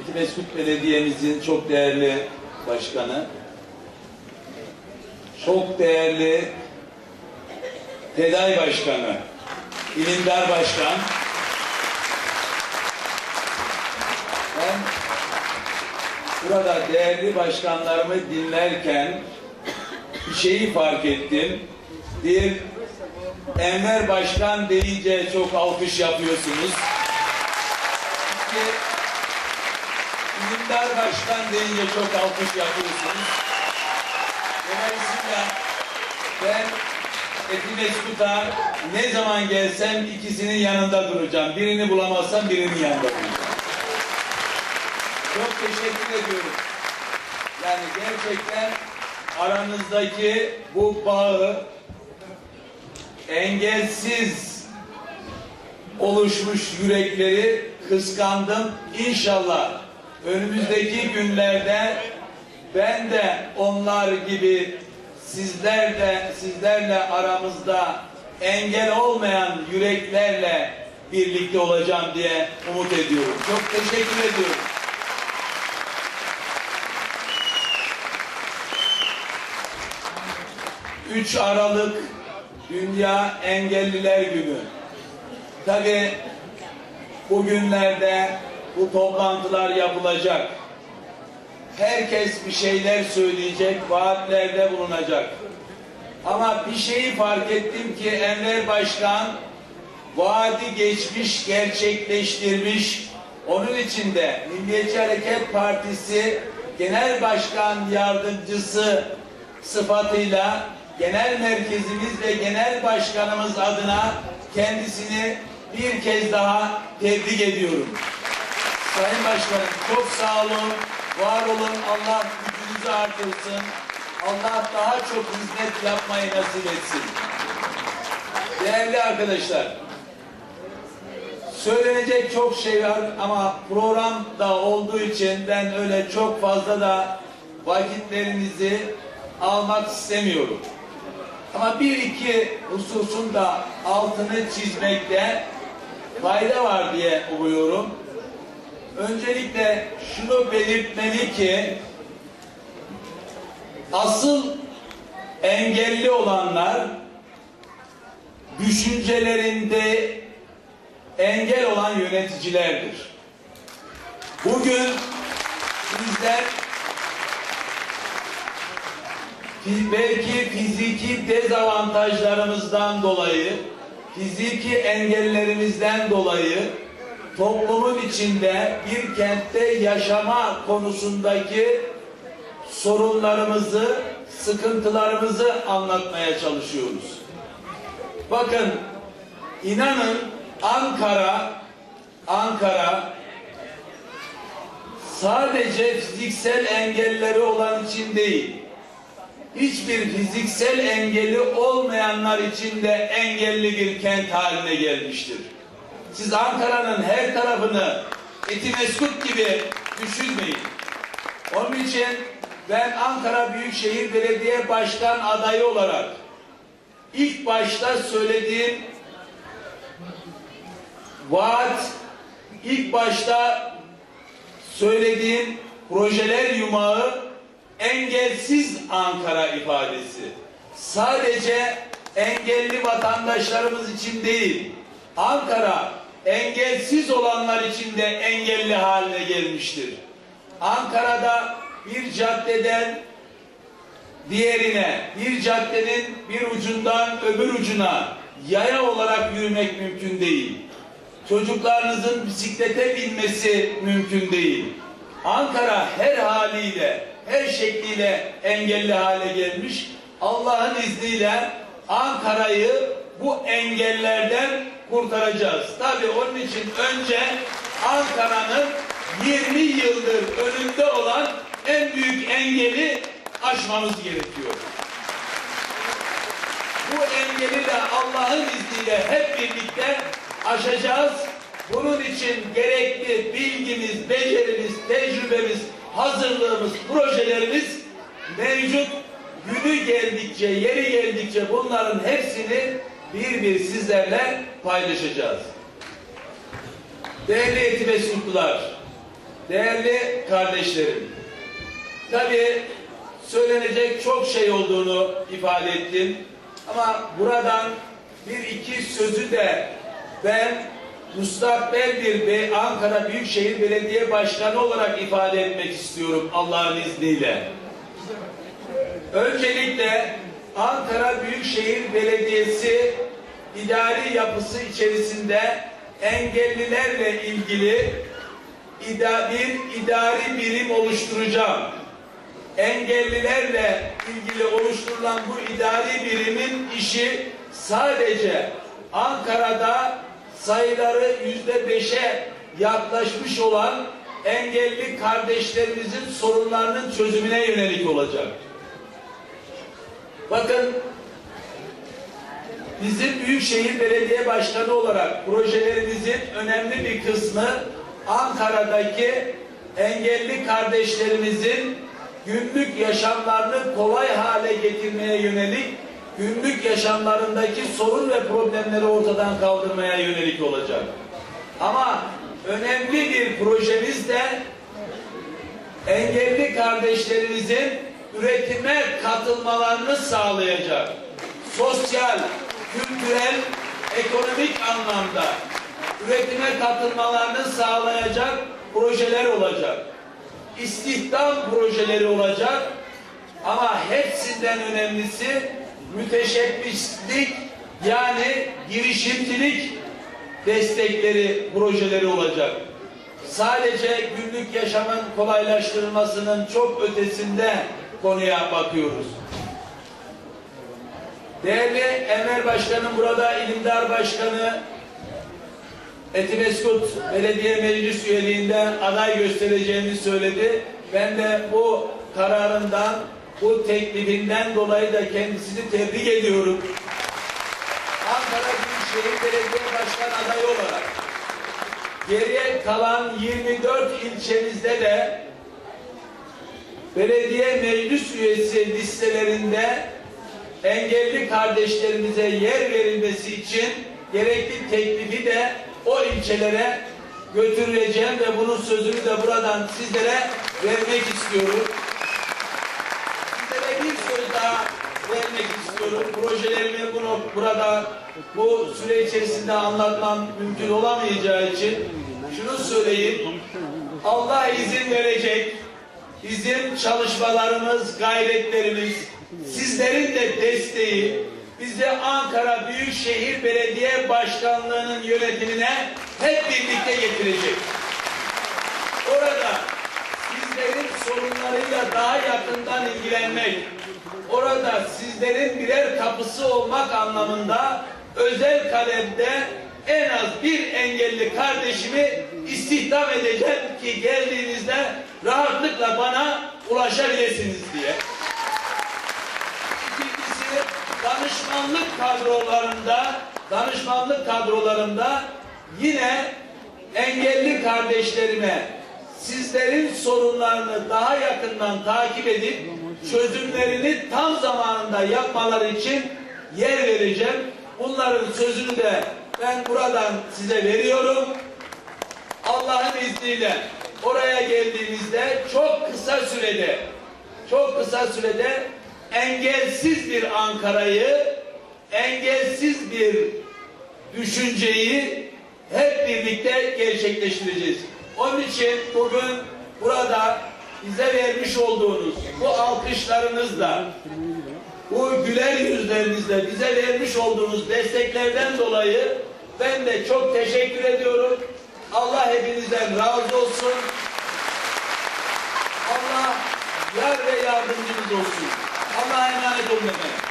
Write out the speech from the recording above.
İtimeskut Belediye'mizin çok değerli başkanı, çok değerli TEDAY Başkanı, İlimdar Başkan, ben burada değerli başkanlarımı dinlerken bir şeyi fark ettim. Bir Enver Başkan deyince çok alkış yapıyorsunuz. İki, İlimdar Başkan deyince çok alkış yapıyorsunuz. Dolayısıyla ben Etimeskut'a ne zaman gelsem ikisinin yanında duracağım. Birini bulamazsam birinin yanında duracağım. Çok teşekkür ediyorum. Yani gerçekten aranızdaki bu bağı engelsiz oluşmuş yürekleri kıskandım. İnşallah önümüzdeki günlerde ben de onlar gibi sizler de sizlerle aramızda engel olmayan yüreklerle birlikte olacağım diye umut ediyorum. Çok teşekkür ediyorum. Üç Aralık Dünya Engelliler Günü. Tabi bugünlerde bu toplantılar yapılacak. Herkes bir şeyler söyleyecek, vaatlerde bulunacak. Ama bir şeyi fark ettim ki Enver Başkan vaadi geçmiş, gerçekleştirmiş. Onun için de Milliyetçi Hareket Partisi Genel Başkan Yardımcısı sıfatıyla genel merkezimiz ve genel başkanımız adına kendisini bir kez daha tebrik ediyorum. Sayın Başkanım çok sağ olun, var olun, Allah gücünüzü artırsın. Allah daha çok hizmet yapmayı nasip etsin. Değerli arkadaşlar, söylenecek çok şey var ama program da olduğu için ben öyle çok fazla da vakitlerinizi almak istemiyorum. Ama bir iki hususun da altını çizmekte fayda var diye umuyorum. Öncelikle şunu belirtmeli ki asıl engelli olanlar düşüncelerinde engel olan yöneticilerdir. Bugün bizler belki fiziki dezavantajlarımızdan dolayı, fiziki engellerimizden dolayı toplumun içinde bir kentte yaşama konusundaki sorunlarımızı, sıkıntılarımızı anlatmaya çalışıyoruz. Bakın inanın Ankara Ankara sadece fiziksel engelleri olan için değil hiçbir fiziksel engeli olmayanlar için de engelli bir kent haline gelmiştir. Siz Ankara'nın her tarafını Etimeskut gibi düşünmeyin. Onun için ben Ankara Büyükşehir Belediye Başkan adayı olarak ilk başta söylediğim vaat, ilk başta söylediğim projeler yumağı engelsiz Ankara ifadesi. Sadece engelli vatandaşlarımız için değil, Ankara engelsiz olanlar için de engelli haline gelmiştir. Ankara'da bir caddeden diğerine, bir caddenin bir ucundan öbür ucuna yaya olarak yürümek mümkün değil. Çocuklarınızın bisiklete binmesi mümkün değil. Ankara her haliyle, her şekliyle engelli hale gelmiş. Allah'ın izniyle Ankara'yı bu engellerden kurtaracağız. Tabii onun için önce Ankara'nın 20 yıldır önünde olan en büyük engeli aşmamız gerekiyor. Bu engeli de Allah'ın izniyle hep birlikte aşacağız. Bunun için gerekli bilgimiz, becerimiz, tecrübemiz, hazırlığımız, projelerimiz mevcut. Günü geldikçe, yeri geldikçe bunların hepsini bir bir sizlerle paylaşacağız. Değerli eğitim mensuplar, Değerli kardeşlerim, tabii söylenecek çok şey olduğunu ifade ettim. Ama buradan bir iki sözü de ben müstakbel bir be Ankara Büyükşehir Belediye Başkanı olarak ifade etmek istiyorum Allah'ın izniyle. Öncelikle Ankara Büyükşehir Belediyesi idari yapısı içerisinde engellilerle ilgili ida- bir idari birim oluşturacağım. Engellilerle ilgili oluşturulan bu idari birimin işi sadece Ankara'da sayıları yüzde beşe yaklaşmış olan engelli kardeşlerimizin sorunlarının çözümüne yönelik olacak. Bakın bizim Büyükşehir Belediye Başkanı olarak projelerimizin önemli bir kısmı Ankara'daki engelli kardeşlerimizin günlük yaşamlarını kolay hale getirmeye yönelik günlük yaşamlarındaki sorun ve problemleri ortadan kaldırmaya yönelik olacak. Ama önemli bir projemiz de engelli kardeşlerimizin üretime katılmalarını sağlayacak. Sosyal, kültürel, ekonomik anlamda üretime katılmalarını sağlayacak projeler olacak. İstihdam projeleri olacak. Ama hepsinden önemlisi müteşebbislik yani girişimcilik destekleri, projeleri olacak sadece günlük yaşamın kolaylaştırılmasının çok ötesinde konuya bakıyoruz. Değerli Enver Başkanım burada İlimdar Başkanı Etimeskut Belediye Meclis üyeliğinde aday göstereceğini söyledi. Ben de bu kararından, bu teklifinden dolayı da kendisini tebrik ediyorum. Ankara Büyükşehir Belediye Başkan adayı olarak geriye kalan 24 ilçemizde de belediye meclis üyesi listelerinde engelli kardeşlerimize yer verilmesi için gerekli teklifi de o ilçelere götüreceğim ve bunun sözünü de buradan sizlere vermek istiyorum. Sizlere bir söz daha vermek istiyorum. Projelerimi bunu burada bu süre içerisinde anlatmam mümkün olamayacağı için şunu söyleyeyim. Allah izin verecek. Bizim çalışmalarımız, gayretlerimiz, sizlerin de desteği bizi Ankara Büyükşehir Belediye Başkanlığı'nın yönetimine hep birlikte getirecek. Orada sizlerin sorunlarıyla daha yakından ilgilenmek, orada sizlerin birer kapısı olmak anlamında özel kalemde en az bir engelli kardeşimi istihdam edeceğim ki geldiğinizde rahatlıkla bana ulaşabilirsiniz diye. Danışmanlık kadrolarında danışmanlık kadrolarında yine engelli kardeşlerime sizlerin sorunlarını daha yakından takip edip çözümlerini tam zamanında yapmaları için yer vereceğim. Bunların sözünü de ben buradan size veriyorum. Allah'ın izniyle oraya geldiğimizde çok kısa sürede çok kısa sürede engelsiz bir Ankara'yı engelsiz bir düşünceyi hep birlikte gerçekleştireceğiz. Onun için bugün burada bize vermiş olduğunuz bu alkışlarınızla bu güler yüzlerinizle bize vermiş olduğunuz desteklerden dolayı ben de çok teşekkür ediyorum. Allah hepinizden razı olsun. Allah yar ve yardımcınız olsun. Allah'a emanet olun efendim.